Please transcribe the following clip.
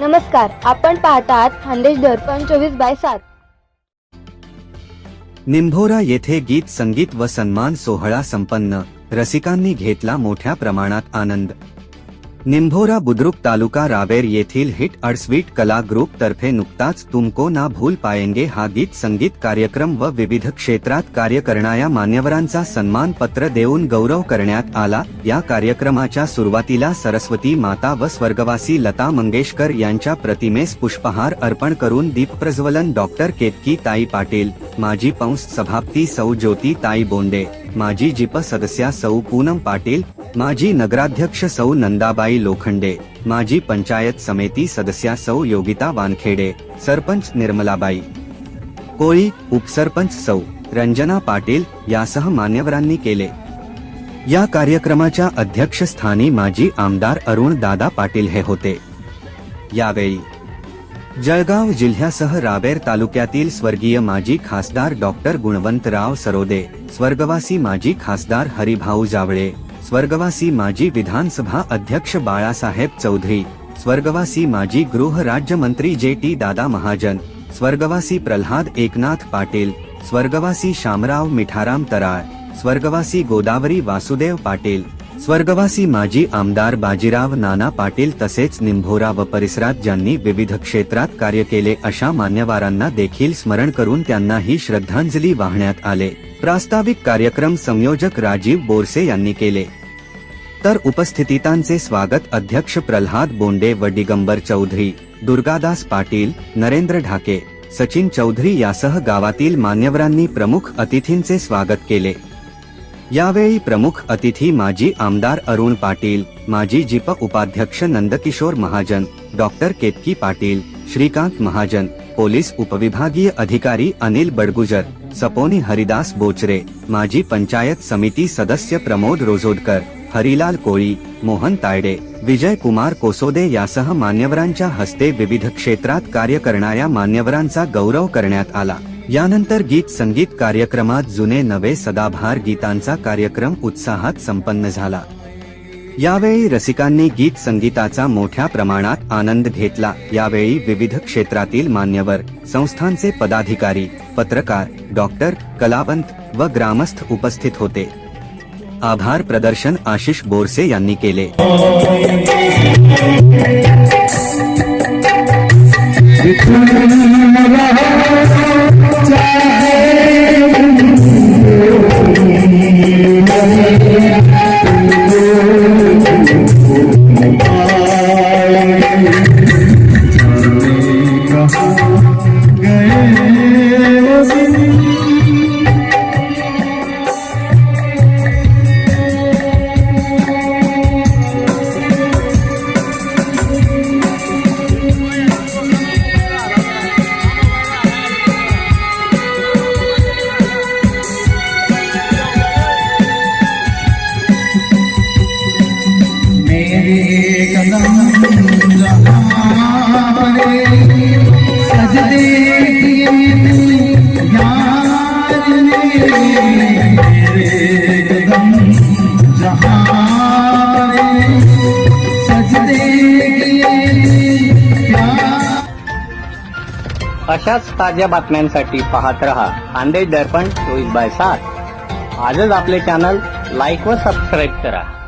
नमस्कार आपण पाहतात खानदेश दर्पण चोवीस बाय सात. निंभोरा येथे गीत संगीत व सन्मान सोहळा संपन्न. रसिकांनी घेतला मोठ्या प्रमाणात आनंद. निंभोरा बुद्रुक तालुका रावेर येथील हिट अडस्वीट कला ग्रुप तर्फे नुकताच तुमको ना भूल पाएंगे हा गीत संगीत कार्यक्रम व विविध क्षेत्रात कार्य करणाऱ्या मान्यवरांचा सन्मान पत्र देऊन गौरव करण्यात आला. या कार्यक्रमाच्या सुरुवातीला सरस्वती माता व स्वर्गवासी लता मंगेशकर यांच्या प्रतिमेस पुष्पहार अर्पण करून दीप प्रज्वलन डॉक्टर केतकी ताई पाटील माजी पंस सभापती सौ ज्योती ताई बोंडे माजी जिप सदस्या सौ पूनम पाटील माजी नगराध्यक्ष सौ नंदाबाई लोखंडे माजी पंचायत समिती सदस्या सौ योगिता वानखेडे सरपंच निर्मलाबाई. कोळी उपसरपंच सौ रंजना पाटील यासह मान्यवरांनी केले. या कार्यक्रमाच्या अध्यक्षस्थानी माजी आमदार अरुण दादा पाटील हे होते. यावेळी जळगाव जिल्ह्यासह रावेर तालुक्यातील स्वर्गीय माजी खासदार डॉक्टर गुणवंतराव सरोदे स्वर्गवासी माजी खासदार हरिभाऊ जावळे स्वर्गवासी माजी विधानसभा अध्यक्ष बाळासाहेब चौधरी स्वर्गवासी माजी गृह राज्यमंत्री जे टी दादा महाजन स्वर्गवासी प्रल्हाद एकनाथ पाटील स्वर्गवासी शामराव मिठाराम तराळ स्वर्गवासी गोदावरी वासुदेव पाटील स्वर्गवासी माजी आमदार बाजीराव नाना पाटील तसेच निंभोरा व परिसरात ज्यांनी विविध क्षेत्रात कार्य केले अशा मान्यवरांना देखील स्मरण करून त्यांनाही श्रद्धांजली वाहण्यात आले. प्रास्ताविक कार्यक्रम संयोजक राजीव बोरसे यांनी केले. तर उपस्थितांचे स्वागत अध्यक्ष प्रल्हाद बोंडे व दिगंबर चौधरी, दुर्गादास पाटील, नरेंद्र ढाके, सचिन चौधरी यासह गावातील मान्यवरांनी प्रमुख अतिथींचे स्वागत केले. यावेळी प्रमुख अतिथी माजी आमदार अरुण पाटील, माजी जिप उपाध्यक्ष नंदकिशोर महाजन, डॉक्टर केतकी पाटील, श्रीकांत महाजन, पोलीस उपविभागीय अधिकारी अनिल बडगुजर, सपोनी हरिदास बोचरे, माजी पंचायत समिती सदस्य प्रमोद रोजोदकर हरिलाल कोळी मोहन तायडे विजय कुमार कोसोदे यासह मान्यवरांच्या हस्ते विविध क्षेत्रात कार्य करणाऱ्या मान्यवरांचा गौरव करण्यात आला. यानंतर गीत संगीत कार्यक्रमात जुने नवे सदाभार गीतांचा कार्यक्रम उत्साहात संपन्न झाला. यावेळी रसिकांनी गीत संगीताचा मोठ्या प्रमाणात आनंद घेतला. यावेळी विविध क्षेत्रातील मान्यवर संस्थांचे पदाधिकारी पत्रकार डॉक्टर कलावंत व ग्रामस्थ उपस्थित होते. आभार प्रदर्शन आशिष बोरसे यांनी केले. अशाच ताज्या बातम्यांसाठी पाहत रहा. खानदेश दर्पण चोवीस बाय सात आजच आपले चॅनल लाईक व सबस्क्राईब करा.